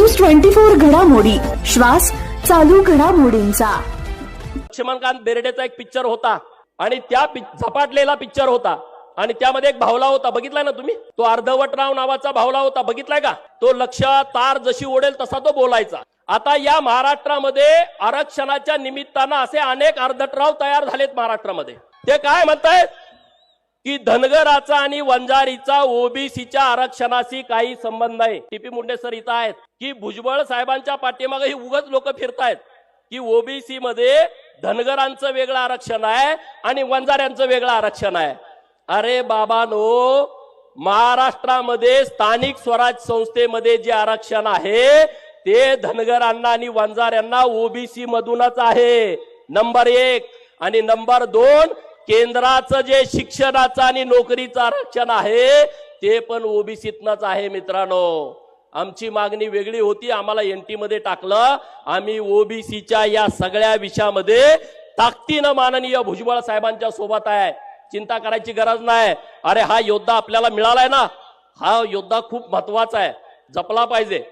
Twenty four घडामोडी. श्वास चालू घडामोडींचा. लक्ष्मणकांत बेर्डेचा एक पिक्चर होता आणि त्या झपाटलेला पिक्चर होता. आणि त्यामध्ये एक भावला होता. बघितलाय ना तुम्ही? तो अर्धवटराव नावाचा भावला होता. बघितलाय का? तो लक्ष तार जशी ओढेल तसा तो बोलायचा. आता या महाराष्ट्रामध्ये आरक्षणाच्या निमित्तानं असे अनेक अर्धटराव तयार झालेत महाराष्ट्रामध्ये. ते काय म्हणतायत? की धनगराचा आणि वंजारीचा ओबीसीच्या आरक्षणाशी काही संबंध नाही. टीपी मुंडे सर इथं आहेत. की भुजबळ साहेबांच्या पाठीमागे ही उगच लोक फिरतायत. की ओबीसी मध्ये धनगरांचं वेगळं आरक्षण आहे आणि वंजाऱ्यांचं वेगळं आरक्षण आहे. अरे बाबानो महाराष्ट्रामध्ये स्थानिक स्वराज संस्थेमध्ये जे आरक्षण आहे ते धनगरांना आणि वंजाऱ्यांना ओबीसी मधूनच आहे. नंबर एक. आणि नंबर दोन केंद्राचं जे शिक्षणाचं आणि नोकरीचं आरक्षण आहे ते पण ओबीसीतनंच आहे मित्रांनो. आमची मागणी वेगळी होती आम्हाला एनटी मध्ये टाकलं. आम्ही ओबीसीच्या या सगळ्या विषयामध्ये ताकदीनं माननीय भुजबळ साहेबांच्या सोबत आहे. चिंता करायची गरज नाही. अरे हा योद्धा आपल्याला मिळालाय ना? हा योद्धा खूप महत्त्वाचा आहे. जपला पाहिजे.